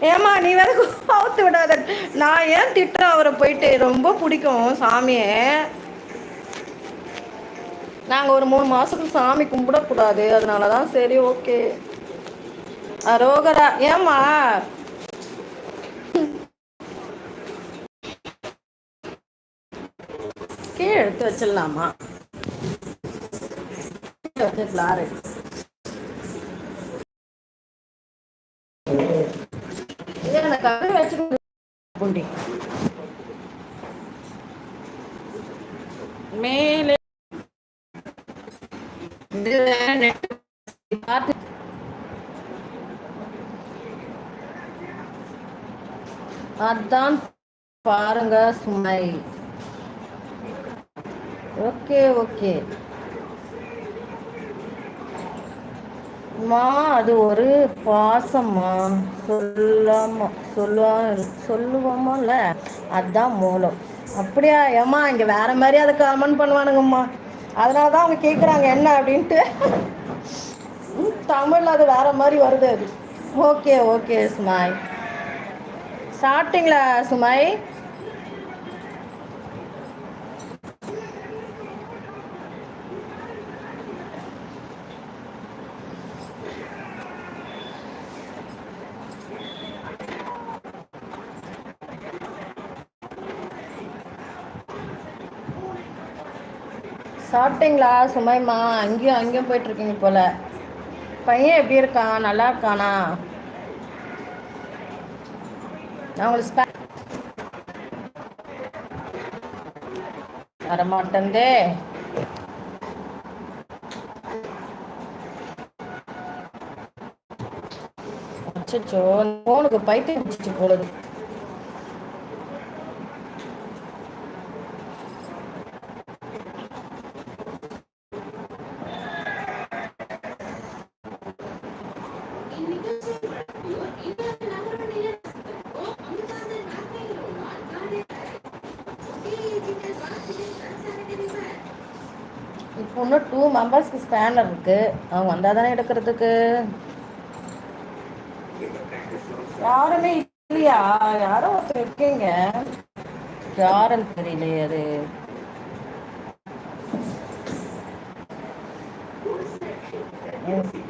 ஏமா நீ வேற அவுத்து விடாத. நான் ஏன் திட்டுறேன்? அவரை போயிட்டு ரொம்ப பிடிக்கும் சாமியை. நாங்கள் ஒரு மூணு மாதத்துக்கு சாமி கும்பிடக்கூடாது. அதனால தான் சரி ஓகே. அரோகரா ஏமா கீழே எடுத்து வச்சிடலாமா? கீழே வச்சுக்கலாம் இது எனக்கு அப்படியே வச்சுக்கோ பூண்டி. மேலே. பார்த்து அதான் பாருங்க சுமை ஓகே ஓகே. மா அது ஒரு பாசம்மா. சொல்லாமா சொல்லுவா சொல்லுவோமோல அதுதான் மூலம். அப்படியா ஏம்மா இங்க வேற மாதிரி அதை கமெண்ட் பண்ணுவானுங்கம்மா. அதனால தான் அவங்க கேட்குறாங்க என்ன அப்படின்ட்டு. ம், தமிழ்ல அது வேற மாதிரி வருது அது. Okay okay Sumai. சாப்பிட்டீங்களா சுமாய்? சாப்பிட்டீங்களா? சுமைமா அங்கேயும் அங்கேயும் போயிட்டு இருக்கீங்க போல. பையன் எப்படி இருக்கான்? நல்லா இருக்கானா? நான் உங்களுக்கு வரமாட்டேந்தே அச்சோ ஃபோனுக்கு பைத்தியம் போடுது இப்போ இன்னும் டூ மெம்பர்ஸ்க்கு ஸ்பேனர் இருக்கு. அவங்க வந்தால் தானே எடுக்கிறதுக்கு? யாருமே இல்லையா? யாரோ ஒருத்தர் இருக்கீங்க? யாருன்னு தெரியலையே அது. ம்.